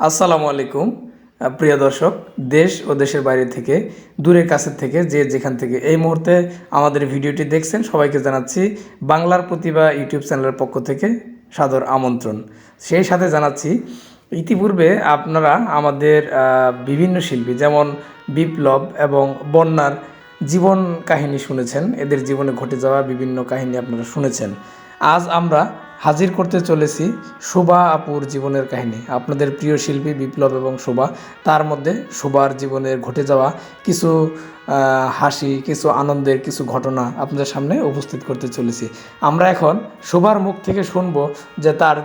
আসসালামু আলাইকুম প্রিয় দর্শক, দেশ ও দেশের বাইরে থেকে, দূরের কাছের থেকে, যে যেখান থেকে এই মুহূর্তে আমাদের ভিডিওটি দেখছেন, সবাইকে জানাচ্ছি বাংলার প্রতিভা ইউটিউব চ্যানেলের পক্ষ থেকে সাদর আমন্ত্রণ। সেই সাথে জানাচ্ছি, ইতিপূর্বে আপনারা আমাদের বিভিন্ন শিল্পী, যেমন বিপ্লব এবং বন্যার জীবন কাহিনী শুনেছেন। এদের জীবনে ঘটে যাওয়া বিভিন্ন কাহিনী আপনারা শুনেছেন। আজ আমরা হাজির করতে চলেছি শোভা আপুর জীবনের কাহিনী। আপনাদের প্রিয় শিল্পী বিপ্লব এবং শোভা, তার মধ্যে শোভার জীবনের ঘটে যাওয়া কিছু হাসি, কিছু আনন্দের কিছু ঘটনা আপনাদের সামনে উপস্থিত করতে চলেছি। আমরা এখন শোভার মুখ থেকে শুনব যে তার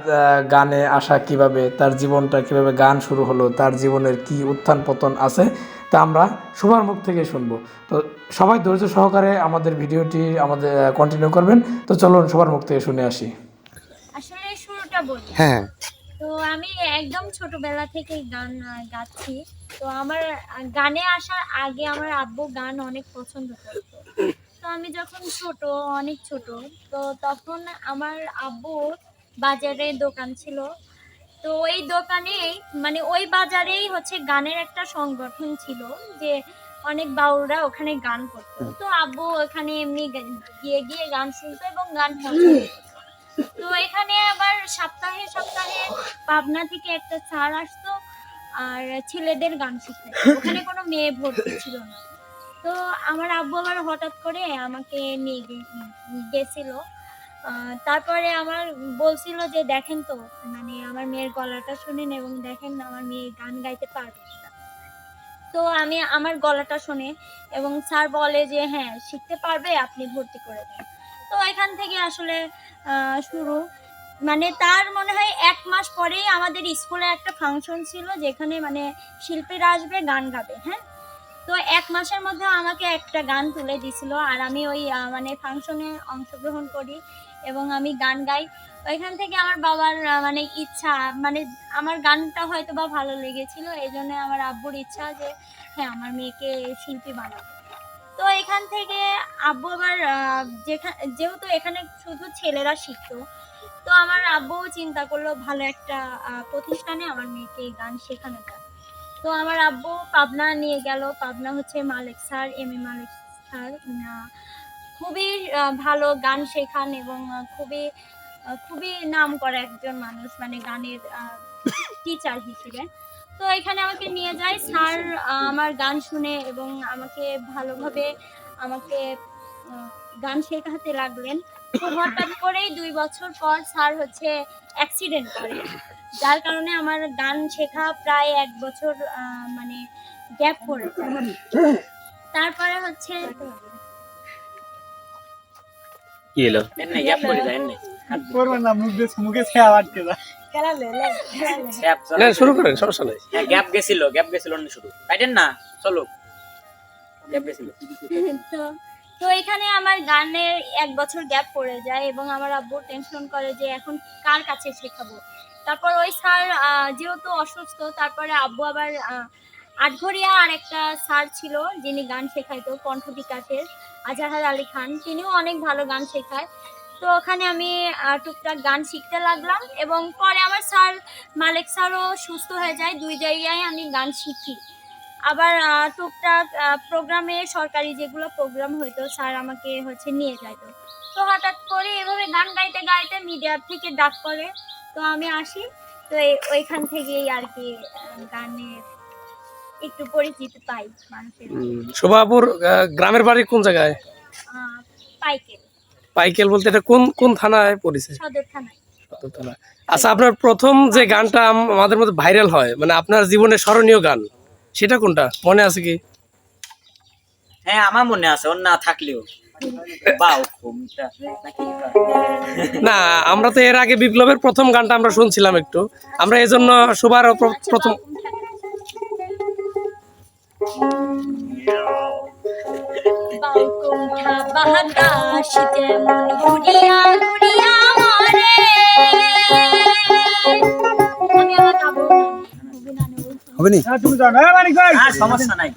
গানে আসা কীভাবে, তার জীবনটা কীভাবে গান শুরু হলো, তার জীবনের কি উত্থান পতন আছে তা আমরা শোভার মুখ থেকে শুনব। তো সবাই ধৈর্য সহকারে আমাদের ভিডিওটি আমাদের কন্টিনিউ করবেন। তো চলুন সবার মুখ থেকে শুনে আসি। আসলে শুরুটা বলি। হ্যাঁ। তো আমি একদম ছোটবেলা থেকেই গান গাচ্ছি। তো আমার গানে আসার আগে আমার আব্বু গান অনেক পছন্দ করতো। তো আমি যখন ছোট অনেক ছোট তো তখন আমার আব্বু বাজারে দোকান ছিল। তো ওই দোকানেই মানে ওই বাজারেই হচ্ছে গানের একটা সংগঠন ছিল যে অনেক বাউলরা ওখানে গান করতো। তো আব্বু ওখানে এমনি গিয়ে গিয়ে গান শুনতো এবং গান তো এখানে আবার সপ্তাহে সপ্তাহে পাবনা থেকে একটা স্যার আসতো আর ছেলেদের গান শিখতে। ওখানে কোনো মেয়ে ভর্তি ছিল না। তো আমার আব্বু আবার হঠাৎ করে আমাকে নিয়ে গেছিল। তারপরে আমার বলছিল যে, দেখেন তো মানে আমার মেয়ের গলাটা শুনেন এবং দেখেন আমার মেয়ে গান গাইতে পারবে তো আমি আমার গলাটা শুনে এবং স্যার বলে যে হ্যাঁ শিখতে পারবে, আপনি ভর্তি করে দেন। তো এখান থেকে আসলে শুরু। মানে তার মনে হয় এক মাস পরেই আমাদের স্কুলে একটা ফাংশন ছিল যেখানে মানে শিল্পীরা আসবে, গান গাবে হ্যাঁ? তো এক মাসের মধ্যে আমাকে একটা গান তুলে দিছিল আর আমি ওই মানে ফাংশনে অংশগ্রহণ করি এবং আমি গান গাই। ওইখান থেকে আমার বাবার মানে ইচ্ছা মানে আমার গানটা হয়তো বা ভালো লেগেছিল, এই জন্য আমার আব্বুর ইচ্ছা যে হ্যাঁ আমার মেয়েকে শিল্পী বানাবো তো এখান থেকে আব্বু আবার যেখানে যেহেতু এখানে শুধু ছেলেরা শিখতো, তো আমার আব্বুও চিন্তা করল ভালো একটা প্রতিষ্ঠানে আমার মেয়েকে গান শেখানো তো আমার আব্বু পাবনা নিয়ে গেল। পাবনা হচ্ছে Malik sir, M A Malik sir. খুবই ভালো গান শেখান এবং খুবই খুবই নাম করা একজন মানুষ মানে গানের টিচার হিসেবে। তো এখানে আমাকে নিয়ে যায় স্যার আমার গান শুনে এবং আমাকে ভালোভাবে আমাকে গান শেখাতে লাগলেন। হঠাৎ করেই দুই বছর পর স্যার হচ্ছে অ্যাক্সিডেন্ট করে। যার কারণে আমার গান শেখা প্রায় এক বছর আহ, মানে গ্যাপ পড়ে তারপরে হচ্ছে কি এলো? গ্যাপ যায় না মুখ দিয়ে মুখে খেয়া আটকে যায়। শুরু করেন সমস্যা নেই। হ্যাঁ গ্যাপ গেছিল গ্যাপ গেছিল না শুধু। কাটেন না চলো। গ্যাপ গেছিল। তো তো এখানে আমার গানের এক বছর গ্যাপ পড়ে যায় এবং আমার আব্বু টেনশন করে যে এখন কার কাছে শেখাবো? তারপর ওই স্যার যেহেতু অসুস্থ, তারপরে আব্বু আবার আটঘরিয়া আর একটা স্যার ছিল যিনি গান শেখাইতো কণ্ঠ বিকাশের আজাহার আলী খান। তিনিও অনেক ভালো গান শেখায়। তো ওখানে আমি টুকটাক গান শিখতে লাগলাম এবং পরে আমার স্যার, মালিক স্যারও সুস্থ হয়ে যায়। দুই জায়গায় আমি গান শিখি। আবার টুকটাক প্রোগ্রামে সরকারি যেগুলো প্রোগ্রাম হইতো, স্যার আমাকে হচ্ছে নিয়ে যাইতো। তো হঠাৎ করে এভাবে গান গাইতে গাইতে মিডিয়ার থেকে ডাক করে তো আমি আসি। তো ওইখান থেকেই আর কি গানের একটু পরিচিত পাই মানুষের। শোভাপুর গ্রামের বাড়ি কোন জায়গায়? পাইকেল। পাইকেল বলতে এটা কোন কোন থানায় পড়েছে? সদর থানায়। সদর। আচ্ছা আপনার প্রথম যে গানটা আমাদের মধ্যে ভাইরাল হয় মানে আপনার জীবনের স্মরণীয় গান সেটা কোনটা? মনে আছে কি? হ্যাঁ আমার মনে আছে ওর না থাকলেও। না আমরা তো এর আগে বিপ্লবের প্রথম গানটা আমরা শুনছিলাম একটু আমরা এই জন্য শোভার আচ্ছা, প্রথম বাহাদা থাকে। মন হবে নি? হ্যাঁ। আর সমস্যা নাই।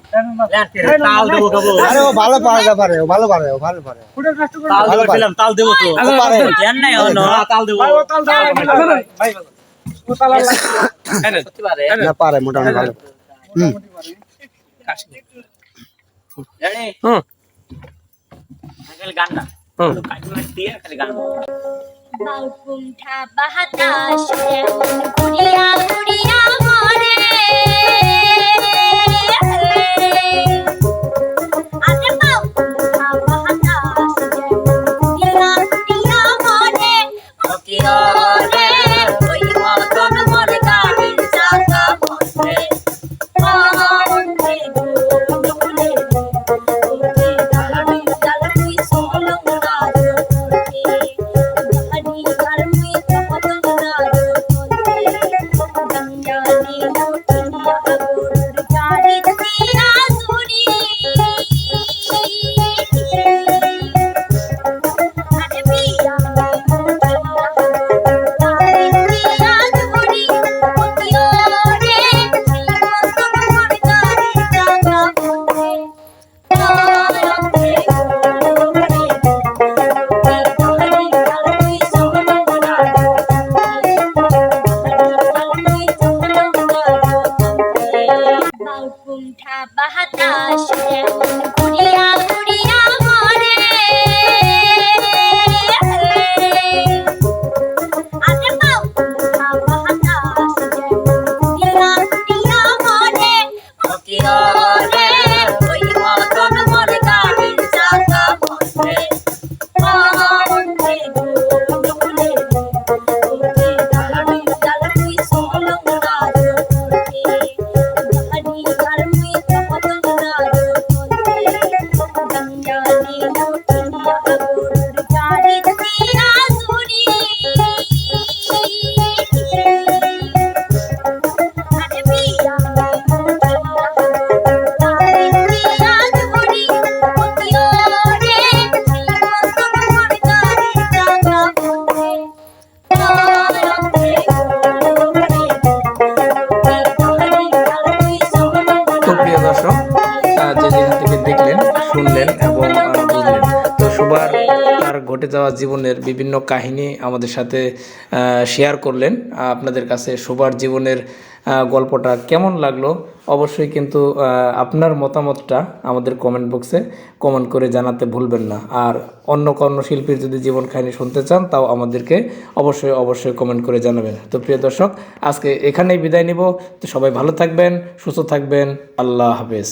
দেবো খাব আরে ও ভালো পারে পারে ও ভালো পারে ও ভালো পারে। তাল দেবো পারে। দিলাম তাল দেবো তো। পারে। নাই তাল দেবো। তাল। সত্যি পারে। মোটামুটি ভালো হুম। হুম। গান না। হুম। কাজ দিয়ে খালি গান। বাউকুণ্ঠা বাহাতাস ঘুরিয়া ঘুরিয়া মরে। তার জীবনের বিভিন্ন কাহিনী আমাদের সাথে শেয়ার করলেন। আপনাদের কাছে সুবার জীবনের গল্পটা কেমন লাগল অবশ্যই কিন্তু আপনার মতামতটা আমাদের কমেন্ট বক্সে কমেন্ট করে জানাতে ভুলবেন না। আর অন্য কোনো শিল্পীর যদি জীবন কাহিনী শুনতে চান, তাও আমাদেরকে অবশ্যই অবশ্যই কমেন্ট করে জানাবেন। তো প্রিয় দর্শক, আজকে এখানেই বিদায় নিব। তো সবাই ভালো থাকবেন, সুস্থ থাকবেন। আল্লাহ হাফেজ।